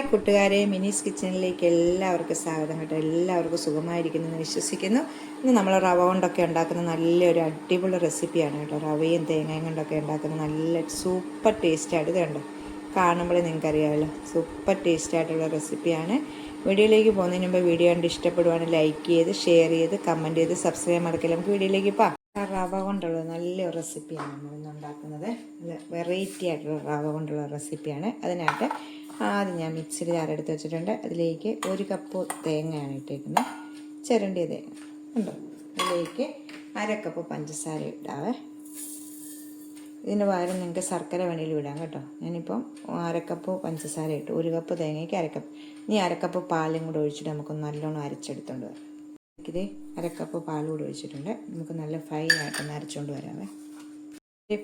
Hi കൂട്ടുകാരെ മിനീസ് കിച്ചണിലേക്ക് എല്ലാവർക്കും സ്വാഗതം കേട്ടോ. എല്ലാവർക്കും സുഖമായിരിക്കുന്നു എന്ന് വിശ്വസിക്കുന്നു. ഇന്ന് നമ്മൾ റവ കൊണ്ടൊക്കെ ഉണ്ടാക്കുന്ന നല്ലൊരു അടിപൊളി റെസിപ്പിയാണ് കേട്ടോ. റവയും തേങ്ങയും കൊണ്ടൊക്കെ ഉണ്ടാക്കുന്ന നല്ല സൂപ്പർ ടേസ്റ്റായിട്ട് ഇതുണ്ട് കാണുമ്പോൾ നിങ്ങൾക്കറിയാമല്ലോ. സൂപ്പർ ടേസ്റ്റ് ആയിട്ടുള്ള റെസിപ്പിയാണ്. വീഡിയോയിലേക്ക് പോകുന്നതിന് മുമ്പ് വീഡിയോ കണ്ട് ഇഷ്ടപ്പെടുവാണെങ്കിൽ ലൈക്ക് ചെയ്ത് ഷെയർ ചെയ്ത് കമന്റ് ചെയ്ത് സബ്സ്ക്രൈബ് മറക്കില്ല? നമുക്ക് വീഡിയോയിലേക്ക് പോകാം റവ കൊണ്ടുള്ള നല്ലൊരു റെസിപ്പിയാണ് നമ്മൾ ഇന്ന് ഉണ്ടാക്കുന്നത് വെറൈറ്റി ആയിട്ടുള്ള റവ കൊണ്ടുള്ള റെസിപ്പിയാണ്. അതിനായിട്ട് ആദ്യം ഞാൻ മിക്സിയിൽ ജാറെടുത്ത് വെച്ചിട്ടുണ്ട്. അതിലേക്ക് ഒരു കപ്പ് തേങ്ങയാണ് ഇട്ടേക്കുന്നത്. ചിരണ്ടിയ തേങ്ങ. ഉണ്ടോ അതിലേക്ക് അര കപ്പ് പഞ്ചസാര ഇടാവേ. ഇതിന് പകരം നിങ്ങൾക്ക് ശർക്കര വേണേലും ഇടാം കേട്ടോ. ഞാനിപ്പം അരക്കപ്പ് പഞ്ചസാര ഇട്ടു. ഒരു കപ്പ് തേങ്ങയ്ക്ക് അരക്കപ്പ് ഇനി അരക്കപ്പ് പാലും കൂടെ ഒഴിച്ചിട്ട് നമുക്ക് നല്ലോണം അരച്ചെടുത്തോണ്ട് വരാം. ഇത് അരക്കപ്പ് പാൽ കൂടെ ഒഴിച്ചിട്ടുണ്ട്. നമുക്ക് നല്ല ഫൈനായിട്ടൊന്ന് അരച്ചുകൊണ്ട് വരാമേ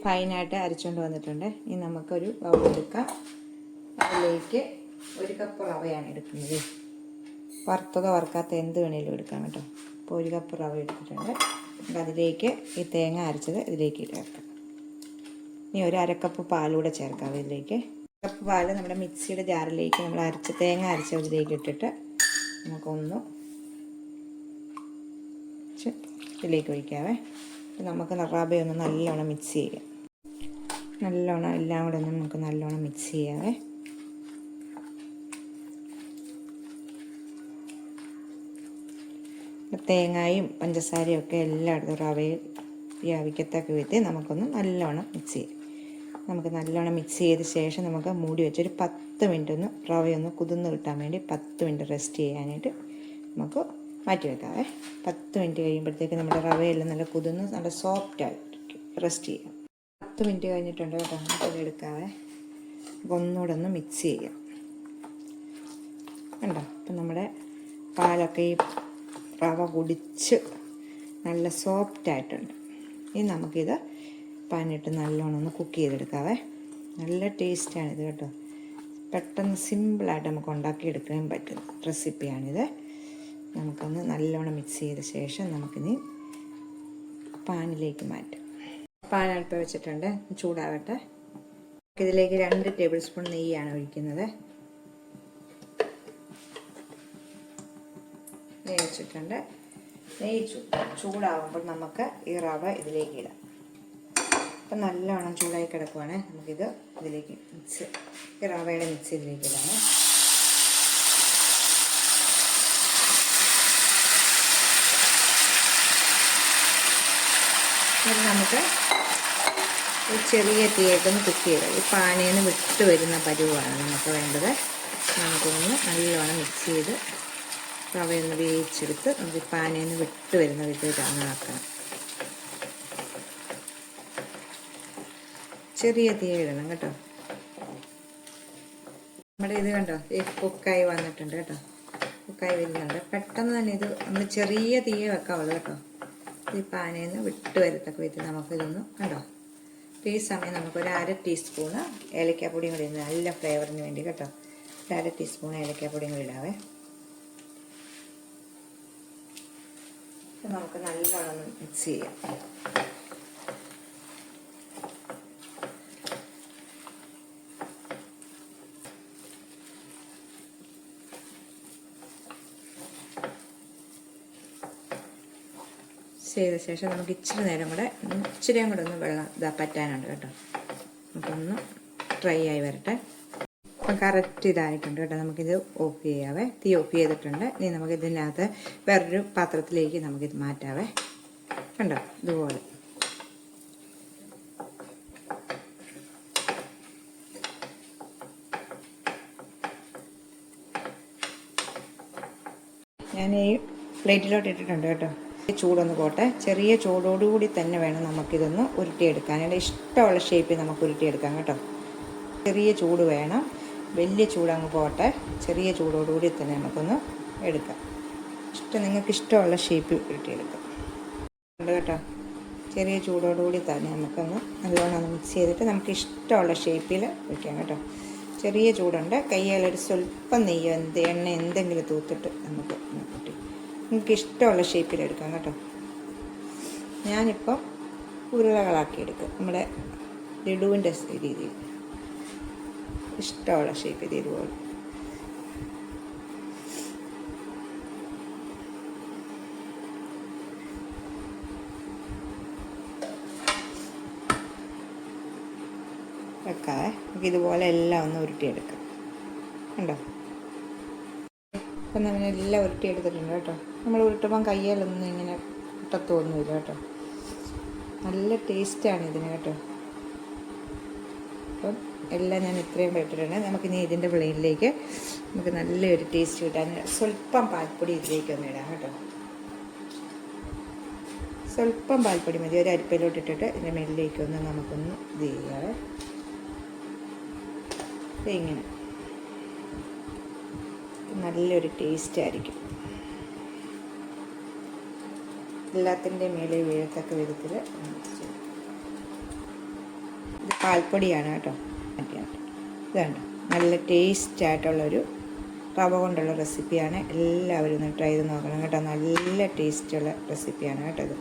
ഫൈനായിട്ട് അരച്ചുകൊണ്ട് വന്നിട്ടുണ്ട്. ഇനി നമുക്കൊരു ബൗൾ എടുക്കാം. അതിലേക്ക് ഒരു കപ്പ് റവയാണ് എടുക്കുന്നത്. വറുത്തതോ വറുക്കാത്ത എന്ത് വേണേലും എടുക്കാം കേട്ടോ. അപ്പോൾ ഒരു കപ്പ് റവ എടുത്തിട്ടുണ്ട്. നമുക്ക് അതിലേക്ക് ഈ തേങ്ങ അരച്ചത് ഇതിലേക്ക് ചേർക്കാം. ഇനി ഒരു അരക്കപ്പ് പാലൂടെ ചേർക്കാം ഇതിലേക്ക് കപ്പ് പാൽ നമ്മുടെ മിക്സിയുടെ ജാറിലേക്ക് നമ്മൾ അരച്ച തേങ്ങ അരച്ച ഇതിലേക്ക് ഇട്ടിട്ട് നമുക്കൊന്ന് ഇതിലേക്ക് ഒഴിക്കാവേ. നമുക്ക് റവയൊന്ന് നല്ലോണം മിക്സ് ചെയ്യാം. നല്ലോണം എല്ലാം കൂടെ ഒന്ന് നമുക്ക് നല്ലോണം മിക്സ് ചെയ്യാവേ. തേങ്ങയും പഞ്ചസാരയും ഒക്കെ എല്ലായിടത്തും റവയിൽ വ്യാപിക്കത്തക്ക വിധത്തിൽ നമുക്കൊന്ന് നല്ലോണം മിക്സ് ചെയ്യാം. നമുക്ക് നല്ലോണം മിക്സ് ചെയ്ത ശേഷം നമുക്ക് മൂടി വെച്ചൊരു പത്ത് മിനിറ്റ് ഒന്ന് റവയൊന്ന് കുതിർന്ന് കിട്ടാൻ വേണ്ടി പത്ത് മിനിറ്റ് റെസ്റ്റ് ചെയ്യാനായിട്ട് നമുക്ക് മാറ്റി വെക്കാവേ. പത്ത് മിനിറ്റ് കഴിയുമ്പോഴത്തേക്ക് നമ്മുടെ റവയെല്ലാം നല്ല കുതിർന്ന് നല്ല സോഫ്റ്റ് ആയിട്ട് റെസ്റ്റ് ചെയ്യാം. പത്ത് മിനിറ്റ് കഴിഞ്ഞിട്ടുണ്ട് കേട്ടോ. നമുക്കത് എടുക്കാവേ. ഒന്നുകൂടെ ഒന്ന് മിക്സ് ചെയ്യാം. കണ്ടോ? അപ്പം നമ്മുടെ പാലൊക്കെ ഈ റവ കുടിച്ച് നല്ല സോഫ്റ്റ് ആയിട്ടുണ്ട് ഇനി നമുക്കിത് പാനിട്ട് നല്ലോണം ഒന്ന് കുക്ക് ചെയ്തെടുക്കാവേ. നല്ല ടേസ്റ്റാണ് ഇത് കേട്ടോ. പെട്ടെന്ന് സിമ്പിളായിട്ട് നമുക്ക് ഉണ്ടാക്കിയെടുക്കാൻ പറ്റുന്ന റെസിപ്പിയാണിത്. നമുക്കൊന്ന് നല്ലോണം മിക്സ് ചെയ്ത ശേഷം നമുക്കിനി പാനിലേക്ക് മാറ്റാം. പാൻ വെച്ചിട്ടുണ്ട്. ചൂടാവട്ടെ. ഇതിലേക്ക് രണ്ട് ടേബിൾ സ്പൂൺ നെയ്യാണ് ഒഴിക്കുന്നത്. നെയ്യ് വെച്ചിട്ടുണ്ട് നെയ്യ് ചൂടാവുമ്പോൾ നമുക്ക് ഈ റവ ഇതിലേക്ക് ഇടാം. അപ്പം നല്ലോണം ചൂടായി കിടക്കുവാണ്. നമുക്കിത് ഇതിലേക്ക് മിക്സ് ഈ റവയുടെ മിക്സ് ഇതിലേക്ക് ഇടാം. നമുക്ക് ഒരു ചെറിയ തീയായിട്ടൊന്ന് കുക്ക് ചെയ്ത് ഈ പാനയിൽ നിന്ന് വിട്ട് വരുന്ന പരുവാണ് നമുക്ക് വേണ്ടത്. നമുക്കൊന്ന് നല്ലോണം മിക്സ് ചെയ്ത് റവയൊന്ന് വേവിച്ചെടുത്ത് നമുക്ക് പാനയിൽ നിന്ന് വിട്ട് വരുന്ന വിധത്തിലാണ് ആക്കണം. ചെറിയ തീ ഇടണം കേട്ടോ. നമ്മുടെ ഇത് കണ്ടോ? കുക്കായി വന്നിട്ടുണ്ട് കേട്ടോ. കുക്കായി വരുന്നുണ്ട്. പെട്ടെന്ന് തന്നെ ഇത് നമ്മൾ ചെറിയ തീയെ വെക്കാവുള്ളൂ കേട്ടോ. ഈ പാനയിൽ നിന്ന് വിട്ട് വരത്തക്ക വിധത്തിൽ നമുക്കിതൊന്ന് കണ്ടോ? ഈ സമയം നമുക്കൊരു അര ടീസ്പൂണ് ഏലക്കാപ്പൊടിയും കൂടി നല്ല ഫ്ലേവറിന് വേണ്ടി കേട്ടോ. ഒരു അര ടീസ്പൂൺ ഏലക്കാപ്പൊടിയും കൂടി ഇടാവേ. നമുക്ക് നല്ലോണം മിക്സ് ചെയ്യാം. ചെയ്ത ശേഷം നമുക്ക് ഇച്ചിരി നേരം കൂടെ ഇച്ചിരിയും കൂടെ ഒന്ന് വെള്ളം ഇതാ പറ്റാനുണ്ട് കേട്ടോ. നമുക്കൊന്ന് ഡ്രൈ ആയി വരട്ടെ. കറക്റ്റ് ഇതായിട്ടുണ്ട് കേട്ടോ. നമുക്കിത് ഓഫ് ചെയ്യാവേ. തീ ഓഫ് ചെയ്തിട്ടുണ്ട്. ഇനി നമുക്ക് ഇതിനകത്ത് വേറൊരു പാത്രത്തിലേക്ക് നമുക്കിത് മാറ്റാവേ. കണ്ടോ? ഇതുപോലെ. ഞാൻ ഈ പ്ലേറ്റിലോട്ട് ഇട്ടിട്ടുണ്ട് കേട്ടോ. ചൂടൊന്ന് പോട്ടെ. ചെറിയ ചൂടോടുകൂടി തന്നെ വേണം നമുക്കിതൊന്ന് ഉരുട്ടിയെടുക്കാൻ. അതിന്റെ ഇഷ്ടമുള്ള ഷേപ്പിൽ നമുക്ക് ഉരുട്ടിയെടുക്കാം കേട്ടോ. ചെറിയ ചൂട് വേണം. വലിയ ചൂടങ്ങ് പോട്ടെ ചെറിയ ചൂടോടുകൂടി തന്നെ നമുക്കൊന്ന് എടുക്കാം. ഇഷ്ടം നിങ്ങൾക്ക് ഇഷ്ടമുള്ള ഷേപ്പ് കിട്ടിയെടുക്കാം ഉണ്ട് കേട്ടോ? ചെറിയ ചൂടോടുകൂടി തന്നെ നമുക്കൊന്ന് നല്ലോണം ഒന്ന് മിക്സ് ചെയ്തിട്ട് നമുക്ക് ഇഷ്ടമുള്ള ഷേപ്പിൽ വയ്ക്കാം കേട്ടോ. ചെറിയ ചൂടുണ്ട്. കയ്യിലൊരു സ്വല്പം നെയ്യോ എന്ത് എണ്ണ എന്തെങ്കിലും തൂത്തിട്ട് നമുക്ക് കിട്ടി. നിങ്ങൾക്ക് ഇഷ്ടമുള്ള ഷേപ്പിൽ എടുക്കാം കേട്ടോ. ഞാനിപ്പം ഉരുളകളാക്കി എടുക്കും. നമ്മുടെ ലഡുവിന്റെ രീതിയിൽ. ഇഷ്ടമുള്ള ഷേപ്പ് തീരുവാണ് പോകും നമുക്ക് ഇതുപോലെ എല്ലാം ഒന്ന് ഉരുട്ടിയെടുക്കാം. കണ്ടോ? അപ്പം നമ്മൾ എല്ലാം ഉരുട്ടിയെടുത്തിട്ടുണ്ട് കേട്ടോ. നമ്മൾ ഉരുട്ടുമ്പം കയ്യിലൊന്നും ഇങ്ങനെ ഇട്ടത്തോന്നുമില്ല കേട്ടോ. നല്ല ടേസ്റ്റാണ് ഇതിന് കേട്ടോ. അപ്പം എല്ലാം ഞാൻ ഇത്രയും പെട്ടിട്ടുണ്ട് നമുക്കിനി ഇതിന്റെ പ്ലെയിനിലേക്ക് നമുക്ക് നല്ലൊരു ടേസ്റ്റ് കിട്ടാൻ സ്വല്പം പാൽപ്പൊടി ഇതിലേക്ക് ഒന്ന് ഇടാം കേട്ടോ. സ്വല്പം പാൽപ്പൊടി മതി. ഒരു അരിപ്പയിലോട്ട് ഇട്ടിട്ട് ഇതിന്റെ മേലിലേക്ക് ഒന്ന് നമുക്കൊന്ന് ഇത് ചെയ്യാവേ ദേ ഇങ്ങനെ. നല്ലൊരു ടേസ്റ്റ് ആയിരിക്കും. എല്ലാത്തിന്റെ മേലെ വീഴത്തക്ക വിധത്തിൽ ഇത് പാൽപ്പൊടിയാണ് കേട്ടോ. ഇതുണ്ട്. നല്ല ടേസ്റ്റ് ആയിട്ടുള്ളൊരു റവ കൊണ്ടുള്ള റെസിപ്പിയാണ് എല്ലാവരും ഒന്ന് ട്രൈ ചെയ്ത് നോക്കണം കേട്ടോ. നല്ല ടേസ്റ്റുള്ള റെസിപ്പിയാണ് കേട്ടോ ഇത്.